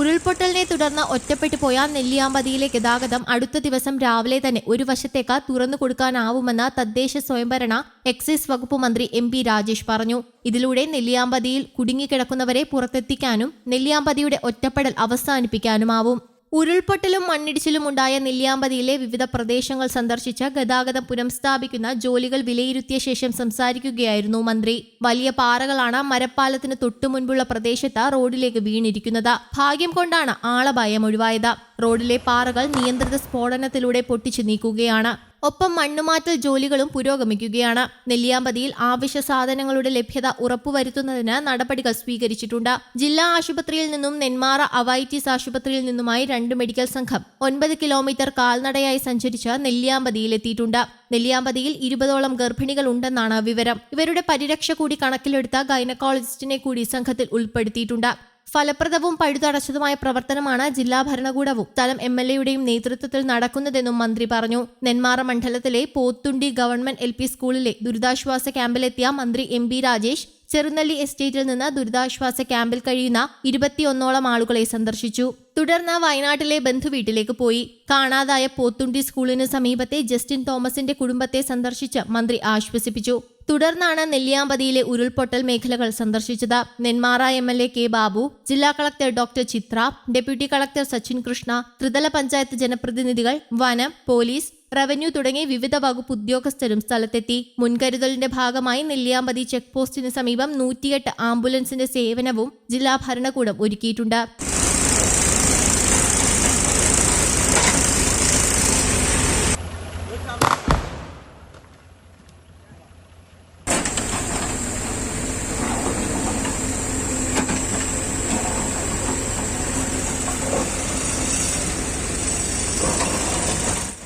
ഉരുൾപൊട്ടലിനെ തുടർന്ന് ഒറ്റപ്പെട്ടു പോയ നെല്ലിയാമ്പതിയിലെ ഗതാഗതം അടുത്ത ദിവസം രാവിലെ തന്നെ ഒരു വശത്തേക്ക് തുറന്നു കൊടുക്കാനാവുമെന്ന് തദ്ദേശ സ്വയംഭരണ എക്സൈസ് വകുപ്പ് മന്ത്രി എം പി രാജേഷ് പറഞ്ഞു. ഇതിലൂടെ നെല്ലിയാമ്പതിയിൽ കുടുങ്ങിക്കിടക്കുന്നവരെ പുറത്തെത്തിക്കാനും നെല്ലിയാമ്പതിയുടെ ഒറ്റപ്പെടൽ അവസാനിപ്പിക്കാനുമാവും. ഉരുൾപൊട്ടലും മണ്ണിടിച്ചിലും ഉണ്ടായ നെല്ലിയാമ്പതിയിലെ വിവിധ പ്രദേശങ്ങൾ സന്ദർശിച്ച് ഗതാഗതം പുനഃസ്ഥാപിക്കുന്ന ജോലികൾ വിലയിരുത്തിയ ശേഷം സംസാരിക്കുകയായിരുന്നു മന്ത്രി. വലിയ പാറകളാണ് മരപ്പാലത്തിന് തൊട്ടുമുൻപുള്ള പ്രദേശത്ത് റോഡിലേക്ക് വീണിരിക്കുന്നത്. ഭാഗ്യം കൊണ്ടാണ് ആളപായം ഒഴിവായത്. റോഡിലെ പാറകൾ നിയന്ത്രിത സ്ഫോടനത്തിലൂടെ പൊട്ടിച്ചു നീക്കുകയാണ്. ഒപ്പം മണ്ണുമാറ്റൽ ജോലികളും പുരോഗമിക്കുകയാണ്. നെല്ലിയാമ്പതിയിൽ ആവശ്യ സാധനങ്ങളുടെ ലഭ്യത ഉറപ്പുവരുത്തുന്നതിന് നടപടികൾ സ്വീകരിച്ചിട്ടുണ്ട്. ജില്ലാ ആശുപത്രിയിൽ നിന്നും നെന്മാറ അവൈറ്റീസ് ആശുപത്രിയിൽ നിന്നുമായി രണ്ട് മെഡിക്കൽ സംഘം ഒൻപത് കിലോമീറ്റർ കാൽനടയായി സഞ്ചരിച്ച് നെല്ലിയാമ്പതിയിലെത്തിയിട്ടുണ്ട്. നെല്ലിയാമ്പതിയിൽ ഇരുപതോളം ഗർഭിണികൾ ഉണ്ടെന്നാണ് വിവരം. ഇവരുടെ പരിരക്ഷ കൂടി കണക്കിലെടുത്ത ഗൈനക്കോളജിസ്റ്റിനെ കൂടി സംഘത്തിൽ ഉൾപ്പെടുത്തിയിട്ടുണ്ട്. ഫലപ്രദവും പഴുതടച്ചതുമായ പ്രവർത്തനമാണ് ജില്ലാ ഭരണകൂടവും. സ്ഥലം എം എൽ എയുടെയും നേതൃത്വത്തിൽ നടക്കുന്നതെന്നും മന്ത്രി പറഞ്ഞു. നെന്മാറ മണ്ഡലത്തിലെ പോത്തുണ്ടി ഗവൺമെന്റ് എൽ പി സ്കൂളിലെ ദുരിതാശ്വാസ ക്യാമ്പിലെത്തിയ മന്ത്രി എം പി രാജേഷ് ചെറുനല്ലി എസ്റ്റേറ്റിൽ നിന്ന് ദുരിതാശ്വാസ ക്യാമ്പിൽ കഴിയുന്ന ഇരുപത്തിയൊന്നോളം ആളുകളെ സന്ദർശിച്ചു. തുടർന്ന് വയനാട്ടിലെ ബന്ധുവീട്ടിലേക്ക് പോയി. കാണാതായ പോത്തുണ്ടി സ്കൂളിന് സമീപത്തെ ജസ്റ്റിൻ തോമസിന്റെ കുടുംബത്തെ സന്ദർശിച്ച് മന്ത്രി ആശ്വസിപ്പിച്ചു. തുടർന്നാണ് നെല്ലിയാമ്പതിയിലെ ഉരുൾപൊട്ടൽ മേഖലകൾ സന്ദർശിച്ചത്. Nenmara M L A K Babu ജില്ലാ collector doctor Chitra deputy collector Sachin Krishna ത്രിതല പഞ്ചായത്ത് ജനപ്രതിനിധികൾ വനം പോലീസ് റവന്യൂ തുടങ്ങി വിവിധ വകുപ്പ് ഉദ്യോഗസ്ഥരും സ്ഥലത്തെത്തി. മുൻകരുതലിന്റെ ഭാഗമായി നെല്ലിയാമ്പതി ചെക്ക് പോസ്റ്റിന് സമീപം നൂറ്റിയെട്ട് ആംബുലൻസിന്റെ സേവനവും ജില്ലാ ഭരണകൂടം ഒരുക്കിയിട്ടുണ്ട്.